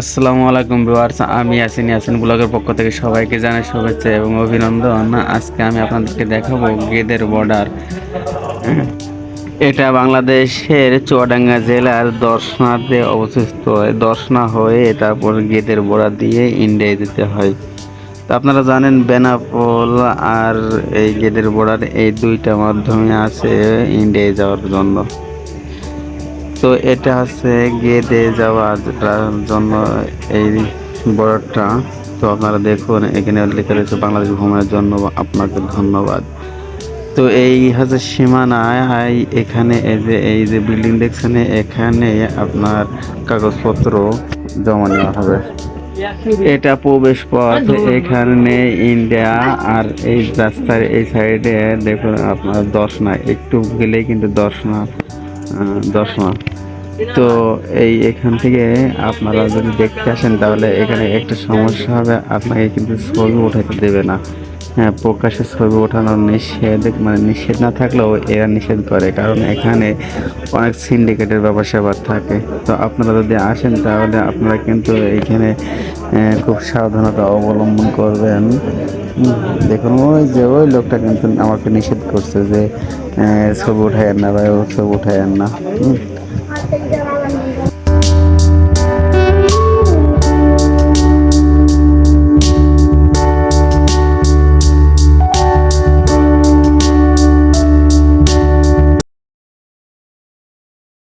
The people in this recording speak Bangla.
আসসালামু আলাইকুম ভিউয়ার্স, আমি ইয়াসিন। ইয়াসিন ব্লগের পক্ষ থেকে সবাইকে জানাই শুভেচ্ছা এবং অভিনন্দন। আজকে আমি আপনাদেরকে দেখাবো গেদের বর্ডার। এটা বাংলাদেশের চুয়াডাঙ্গা জেলার দর্শনাতে অবস্থিত। দর্শনা হয়ে তারপর গেদের বর্ডার দিয়ে ইন্ডিয়ায় যেতে হয়। তো আপনারা জানেন, বেনাপোল আর এই গেদের বর্ডার এই দুইটা মাধ্যমে আছে ইন্ডিয়ায় যাওয়ার জন্য। তো এটা হচ্ছে গেদে যাওয়ার জন্য এই বর্ডারটা। তো আপনারা দেখুন, এখানে লেখা রয়েছে বাংলাদেশ ভ্রমণের জন্য আপনাকে ধন্যবাদ। তো এই হচ্ছে সীমানায় এখানে এই যে এই যে বিল্ডিং দেখছেন, এখানে আপনার কাগজপত্র জমা নেওয়া হবে। এটা প্রবেশ পথ, এখানে ইন্ডিয়া, আর এই রাস্তার এই সাইডে দেখুন আপনার দর্শনা, একটু গেলেই কিন্তু দর্শনা। দর্শনা তো এই এখান থেকে আপনারা যদি দেখতে আসেন, তাহলে এখানে একটা সমস্যা হবে। আপনাকে কিন্তু ছবি উঠাতে দেবে না। হ্যাঁ প্রকাশ্যে ছবি ওঠানোর নিষেধ মানে নিষেধ না থাকলেও এরা নিষেধ করে। কারণ এখানে অনেক সিন্ডিকেটের ব্যাপার স্যাপার থাকে। তো আপনারা যদি আসেন, তাহলে আপনারা কিন্তু এইখানে খুব সাবধানতা অবলম্বন করবেন। দেখুন, ওই যে ওই লোকটা কিন্তু আমাকে নিষেধ করছে যে ছবি উঠায় না ভাই, ও ছবি উঠায়েন না হুম।